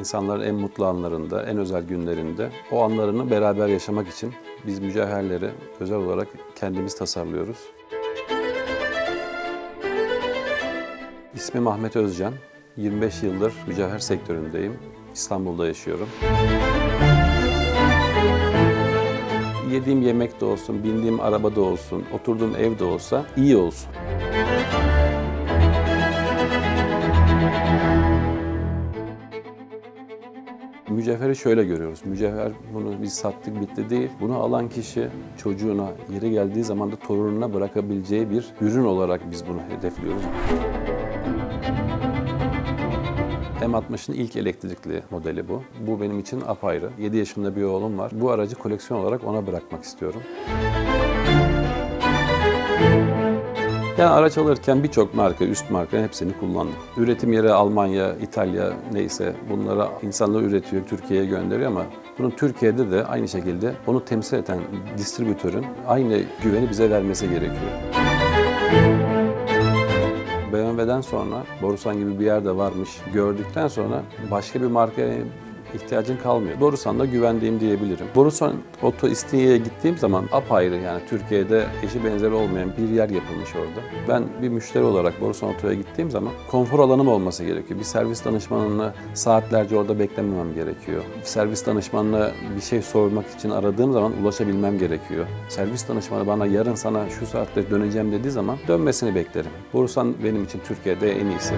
İnsanların en mutlu anlarında, en özel günlerinde o anlarını beraber yaşamak için biz mücevherleri özel olarak kendimiz tasarlıyoruz. İsmim Ahmet Özcan. 25 yıldır mücevher sektöründeyim. İstanbul'da yaşıyorum. Yediğim yemek de olsun, bindiğim araba da olsun, oturduğum ev de olsa iyi olsun. Mücevheri şöyle görüyoruz. Mücevher bunu biz sattık bitti değil. Bunu alan kişi çocuğuna yeri geldiği zaman da torununa bırakabileceği bir ürün olarak biz bunu hedefliyoruz. M60'ın ilk elektrikli modeli bu. Bu benim için apayrı. 7 yaşında bir oğlum var. Bu aracı koleksiyon olarak ona bırakmak istiyorum. Yani araç alırken birçok marka, üst marka hepsini kullandım. Üretim yeri Almanya, İtalya neyse bunlara insanlar üretiyor, Türkiye'ye gönderiyor ama bunun Türkiye'de de aynı şekilde onu temsil eden distribütörün aynı güveni bize vermesi gerekiyor. BMW'den sonra Borusan gibi bir yerde varmış gördükten sonra başka bir markaya ihtiyacın kalmıyor. Borusan'da güvendiğim diyebilirim. Borusan Oto İstinye'ye gittiğim zaman apayrı yani Türkiye'de eşi benzeri olmayan bir yer yapılmış orada. Ben bir müşteri olarak Borusan Oto'ya gittiğim zaman konfor alanım olması gerekiyor. Bir servis danışmanını saatlerce orada beklememem gerekiyor. Servis danışmanına bir şey sormak için aradığım zaman ulaşabilmem gerekiyor. Servis danışmanı bana yarın sana şu saatte döneceğim dediği zaman dönmesini beklerim. Borusan benim için Türkiye'de en iyisi.